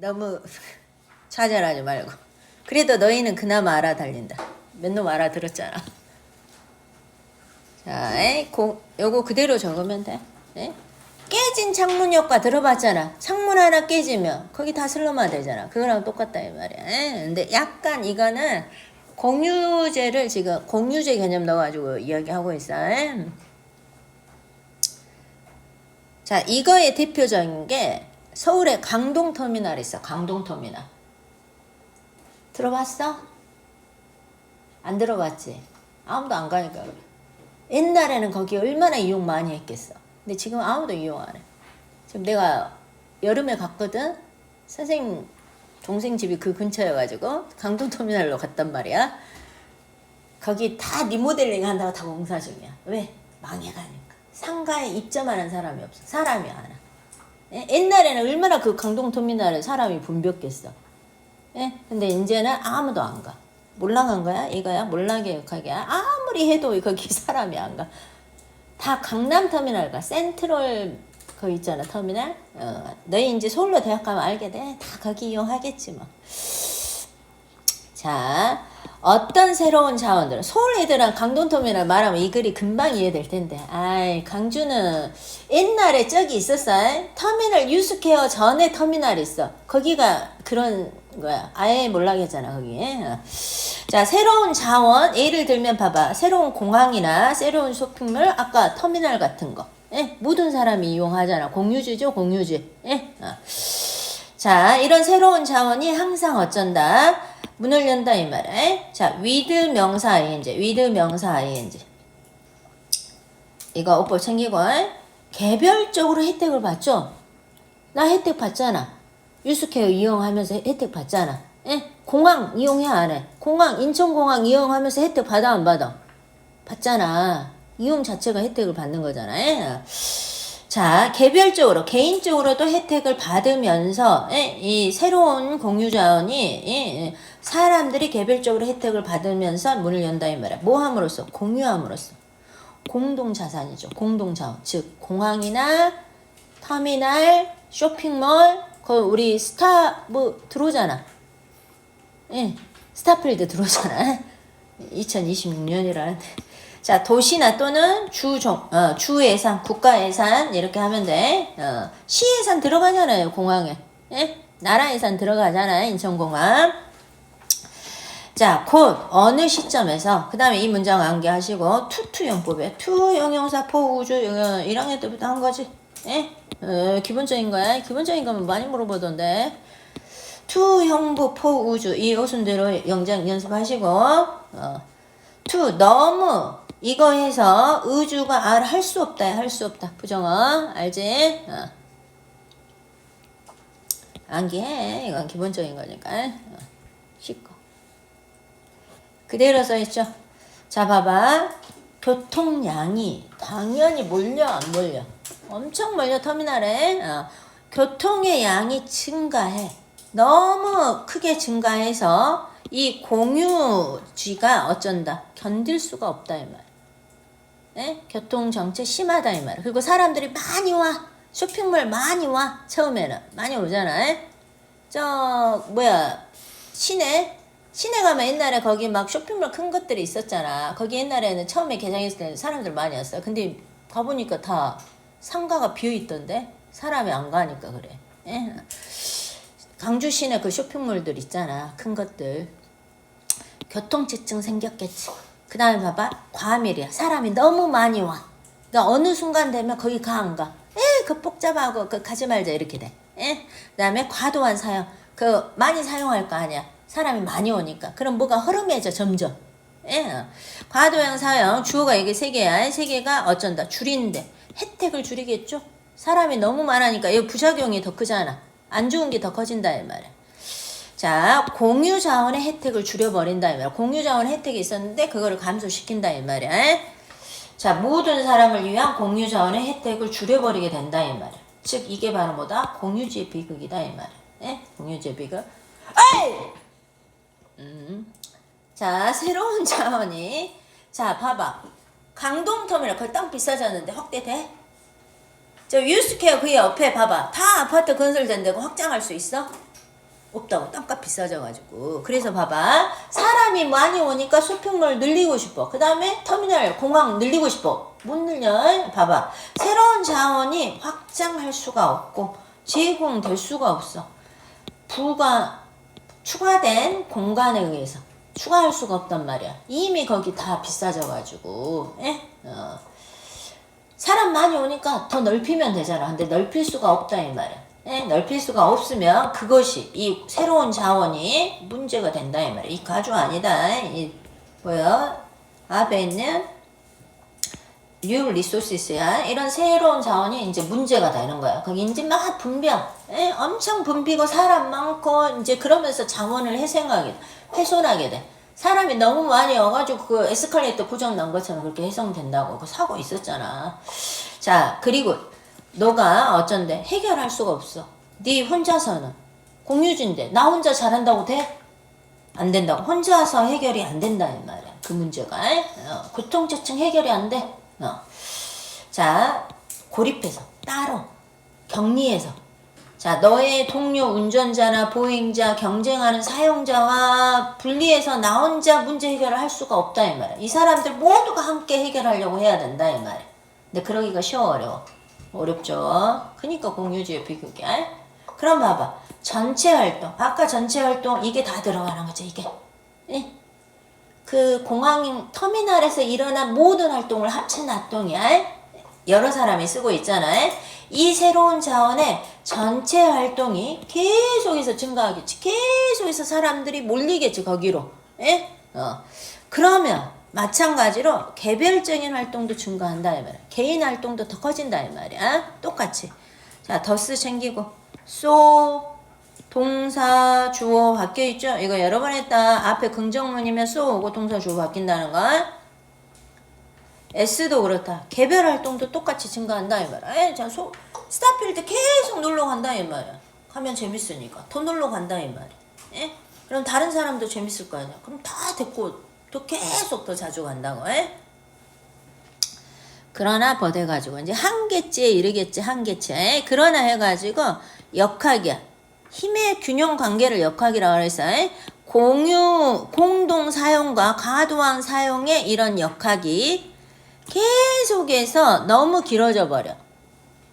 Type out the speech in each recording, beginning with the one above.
너무 좌절하지 말고. 그래도 너희는 그나마 알아달린다. 몇 놈 알아들었잖아. 자, 에이, 고, 요거 그대로 적으면 돼. 에? 깨진 창문 효과 들어봤잖아. 창문 하나 깨지면 거기 다 슬러마 되잖아. 그거랑 똑같다 이 말이야. 에? 근데 약간 이거는 공유제를 지금 공유제 개념 넣어가지고 이야기하고 있어. 에? 자, 이거의 대표적인 게 서울에 강동터미널 있어. 강동터미널. 들어봤어? 안 들어봤지? 아무도 안 가니까. 옛날에는 거기 얼마나 이용 많이 했겠어. 근데 지금 아무도 이용 안 해. 지금 내가 여름에 갔거든? 선생님 동생 집이 그 근처여가지고 강동터미널로 갔단 말이야. 거기 다 리모델링 한다고 다 공사 중이야. 왜? 망해가니까. 상가에 입점하는 사람이 없어. 사람이 안 와. 예? 옛날에는 얼마나 그 강동 터미널에 사람이 붐볐겠어. 예? 근데 이제는 아무도 안 가. 간 거야? 이거야? 몰라 개혁하게야? 아무리 해도 거기 사람이 안 가. 다 강남 터미널 가. 센트럴 거 있잖아, 터미널. 어, 너희 이제 서울로 대학 가면 알게 돼. 다 거기 이용하겠지 뭐. 자, 어떤 새로운 자원들. 서울 애들은 강동터미널 말하면 이 글이 금방 이해될 텐데. 아이, 강주는 옛날에 저기 있었어. 터미널 유스케어 전에 터미널 있어. 거기가 그런 거야. 아예 몰라겠잖아, 거기. 어. 자, 새로운 자원. 예를 들면 봐봐. 새로운 공항이나 새로운 쇼핑몰, 아까 터미널 같은 거. 예? 모든 사람이 이용하잖아. 공유지죠, 공유지. 예? 어. 자, 이런 새로운 자원이 항상 어쩐다. 문을 연다 이 말에. 자, with 명사 ing, with 명사 ing. 이거 오빠 챙기고 개별적으로 혜택을 받죠. 나 혜택 받잖아. 유스케어 이용하면서 혜택 받잖아. 예? 공항 이용해 안 해? 공항 인천공항 이용하면서 혜택 받아 안 받아? 받잖아. 이용 자체가 혜택을 받는 거잖아. 예? 자, 개별적으로, 개인적으로도 혜택을 받으면서, 예, 이 새로운 공유 자원이, 예, 사람들이 개별적으로 혜택을 받으면서 문을 연다, 이 말이야. 뭐 함으로써? 공유함으로써. 공동 자산이죠. 공동 자원. 즉, 공항이나 터미널, 쇼핑몰, 그 우리 스타, 뭐, 들어오잖아. 예, 스타필드 들어오잖아. 2026년이라는데. 자, 도시나 또는 주종, 어, 주 예산, 국가 예산 이렇게 하면 돼. 어, 시 예산 들어가잖아요, 공항에. 예? 나라 예산 들어가잖아요, 인천공항. 자, 곧 어느 시점에서 그 다음에 이 문장 암기하시고 투투용법에 투 영영사 포 우주 영영 1학년 때부터 한 거지. 예? 어, 기본적인 거야. 기본적인 거면 많이 물어보던데. 투 형부 포 우주 이 오순대로 영장 연습하시고 어. 투 너무 이거 해서 의주가 알 할 수 없다 할 수 없다 부정어 알지? 어. 암기해 이건 기본적인 거니까 어. 쉽고 그대로 써있죠 자 봐봐 교통량이 당연히 몰려 안 몰려 엄청 몰려 터미널에 어. 교통의 양이 증가해 너무 크게 증가해서 이 공유지가 어쩐다 견딜 수가 없다 이 말. 예? 교통 정체 심하다 이 말. 그리고 사람들이 많이 와 쇼핑몰 많이 와 처음에는 많이 오잖아. 예? 저 뭐야 시내 시내 가면 옛날에 거기 막 쇼핑몰 큰 것들이 있었잖아. 거기 옛날에는 처음에 개장했을 때는 사람들 많이 왔어. 근데 가보니까 다 상가가 비어 있던데 사람이 안 가니까 그래. 예? 강주 시내 그 쇼핑몰들 있잖아. 큰 것들. 교통체증 생겼겠지. 그 다음에 봐봐. 과밀이야. 사람이 너무 많이 와. 그러니까 어느 순간 되면 거기 가 안 가. 에, 그 복잡하고 그 가지 말자 이렇게 돼. 에? 그 다음에 과도한 사용. 그 많이 사용할 거 아니야. 사람이 많이 오니까. 그럼 뭐가 흐름해져 점점. 예. 어. 과도형 사용 주어가 이게 세 개야. 세 개가 어쩐다. 줄이는데 혜택을 줄이겠죠. 사람이 너무 많으니까 이 부작용이 더 크잖아. 안 좋은 게 더 커진다 이 말이야. 자, 공유 자원의 혜택을 줄여버린다 이 말이야. 공유 자원의 혜택이 있었는데 그거를 감소시킨다 이 말이야. 자, 모든 사람을 위한 공유 자원의 혜택을 줄여버리게 된다 이 말이야. 즉 이게 바로 뭐다? 공유지의 비극이다 이 말이야. 예? 공유지의 비극. 에이! 음. 자, 새로운 자원이 자, 봐봐. 강동터미널 거기 땅 비싸졌는데 확대돼? 저 유스케어 그 옆에 봐봐. 다 아파트 건설된 데고 확장할 수 있어? 없다고 땅값 비싸져가지고. 그래서 봐봐. 사람이 많이 오니까 쇼핑몰 늘리고 싶어. 그 다음에 터미널 공항 늘리고 싶어. 못 늘려 봐봐. 새로운 자원이 확장할 수가 없고 제공될 수가 없어. 부가 추가된 공간에 의해서 추가할 수가 없단 말이야. 이미 거기 다 비싸져가지고. 예? 어. 사람 많이 오니까 더 넓히면 되잖아. 근데 넓힐 수가 없다 이 말이야. 예? 넓힐 수가 없으면 그것이 이 새로운 자원이 문제가 된다 이 말이야. 이 가주 아니다. 이 뭐야? 앞에 있는 뉴 리소시스야. 이런 새로운 자원이 이제 문제가 되는 거야. 거기 이제 막 분벼. 예? 엄청 분비고 사람 많고 이제 그러면서 자원을 회생하게 돼. 훼손하게 돼. 사람이 너무 많이 와가지고 그 에스컬레이터 고장 난 것처럼 그렇게 해성된다고 그 사고 있었잖아. 자 그리고 너가 어쩐데 해결할 수가 없어. 네 혼자서는 공유진데 나 혼자 잘한다고 돼? 안 된다고 혼자서 해결이 안 된다 이 말이야. 그 문제가 어, 고통자층 해결이 안 돼. 어. 자 고립해서 따로 격리해서 자, 너의 동료 운전자나 보행자, 경쟁하는 사용자와 분리해서 나 혼자 문제 해결을 할 수가 없다 이 말이야. 이 사람들 모두가 함께 해결하려고 해야 된다 이 말이야. 근데 그러기가 쉬워 어려워. 어렵죠. 그니까 공유주의 비극이야. 그럼 봐봐. 전체 활동. 아까 전체 활동 이게 다 들어가는 거지 이게. 예? 그 공항 터미널에서 일어난 모든 활동을 합친 활동이야. 여러 사람이 쓰고 있잖아. 이 새로운 자원의 전체 활동이 계속해서 증가하겠지. 계속해서 사람들이 몰리겠지, 거기로. 예? 어. 그러면 마찬가지로 개별적인 활동도 증가한다, 이 말이야. 개인 활동도 더 커진다, 이 말이야. 똑같이. 자, 더스 챙기고. 쏘, 동사, 주어 바뀌어 있죠? 이거 여러 번 했다. 앞에 긍정문이면 쏘 오고 동사, 주어 바뀐다는 거. S도 그렇다. 개별 활동도 똑같이 증가한다 이 말이야. 에, 자, 소, 스타필드 계속 놀러 간다 이 말이야. 가면 재밌으니까 더 놀러 간다 이 말이야. 에? 그럼 다른 사람도 재밌을 거 아니야. 그럼 다 됐고 또 계속 더 자주 간다고. 에? 그러나 버텨가지고 이제 한계치에 이르겠지 한계치. 에? 그러나 해가지고 역학이야. 힘의 균형 관계를 역학이라고 그랬어. 에? 공유 공동 사용과 과도한 사용의 이런 역학이 계속해서 너무 길어져 버려.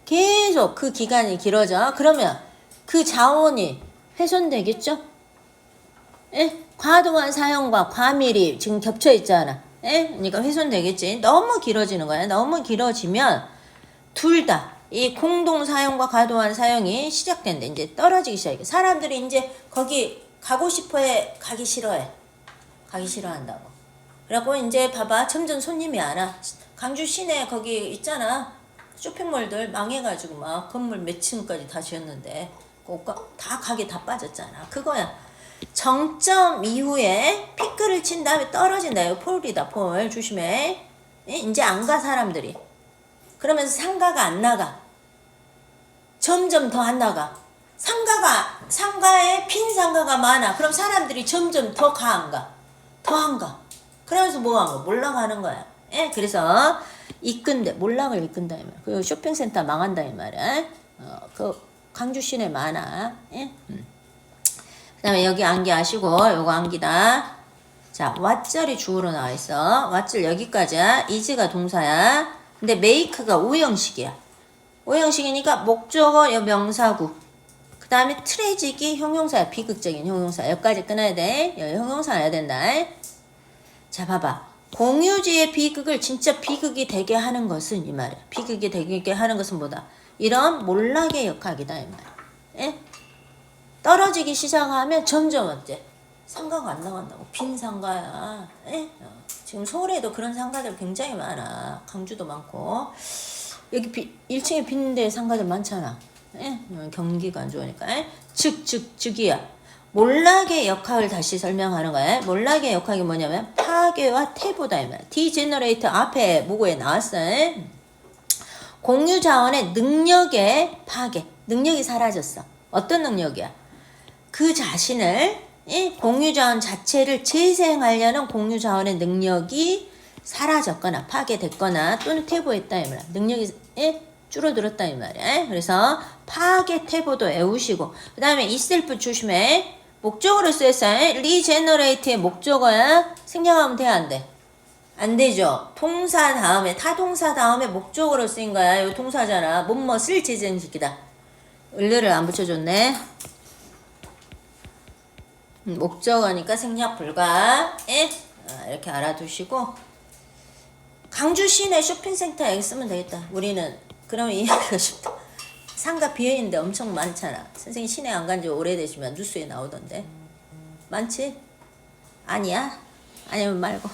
계속 그 기간이 길어져. 그러면 그 자원이 훼손되겠죠? 예? 과도한 사용과 과밀이 지금 겹쳐 있잖아. 예? 그러니까 훼손되겠지. 너무 길어지는 거야. 너무 길어지면 둘 다 이 공동 사용과 과도한 사용이 시작된대. 이제 떨어지기 시작해. 사람들이 이제 거기 가고 싶어해. 가기 싫어해. 가기 싫어한다고. 그래갖고 이제 봐봐. 점점 손님이 안 와. 강주 시내 거기 있잖아. 쇼핑몰들 망해가지고 막 건물 몇 층까지 다 지었는데 다 가게 다 빠졌잖아. 그거야. 정점 이후에 피크를 친 다음에 떨어진다. 이거 폴이다 폴. 조심해. 예? 이제 안 가 사람들이. 그러면서 상가가 안 나가. 점점 더 안 나가. 상가가 상가에 빈 상가가 많아. 그럼 사람들이 점점 더 가 안 가. 더 안 가. 그러면서 뭐 하는 거? 몰락하는 거야. 예? 그래서 이끈데 몰락을 이끈다 이 말. 그 쇼핑센터 망한다 이 말이야. 어, 그 강주 시내 많아. 예? 음. 그다음에 여기 암기 아시고 요거 암기다. 자, 왓절이 주어로 나와 있어. 왓절 여기까지야. 이즈가 동사야. 근데 메이크가 오형식이야. 오형식이니까 목적어 여 명사구. 그 다음에 트레직이 형용사야. 비극적인 형용사. 여기까지 끊어야 돼. 여기 형용사 해야 된다. 자, 봐봐. 공유지의 비극을 진짜 비극이 되게 하는 것은 이 말이야. 비극이 되게 하는 것은 뭐다? 이런 몰락의 역학이다 이 말이야. 예? 떨어지기 시작하면 점점 어째 상가가 안 나간다고 빈 상가야. 예? 어. 지금 서울에도 그런 상가들 굉장히 많아. 강주도 많고 여기 비, 1층에 빈데 상가들 많잖아. 예? 어, 경기가 안 좋으니까. 예? 즉, 즉, 즉이야. 몰락의 역학을 다시 설명하는 거야. 몰락의 역학이 뭐냐면 파괴와 태보다. 디제너레이터 앞에 무고에 나왔어. 공유 자원의 능력의 파괴. 능력이 사라졌어. 어떤 능력이야? 그 자신을 이 공유 자원 자체를 재생하려는 공유 자원의 능력이 사라졌거나 파괴됐거나 또는 퇴보했다 이 말이야. 능력이 예? 줄어들었다 이 말이야. 그래서 파괴 태보도 애우시고 그 다음에 이셀프 조심해. 목적어로 쓰였어. 리제너레이트의 목적어야. 생략하면 돼 안 돼? 안 되죠. 동사 다음에 타동사 다음에 목적어로 쓰인 거야. 이거 동사잖아. 뭐뭐쓸 제정식이다. 을르를 안 붙여줬네. 음, 목적어니까 생략 불가. 예? 아, 이렇게 알아두시고 강주 시내 쇼핑센터 에 쓰면 되겠다. 우리는 그러면 이해하기가 쉽다. 상가 비어 있는데 엄청 많잖아. 선생님 시내 안 간 지 오래되시면 뉴스에 나오던데. 많지? 아니야? 아니면 말고.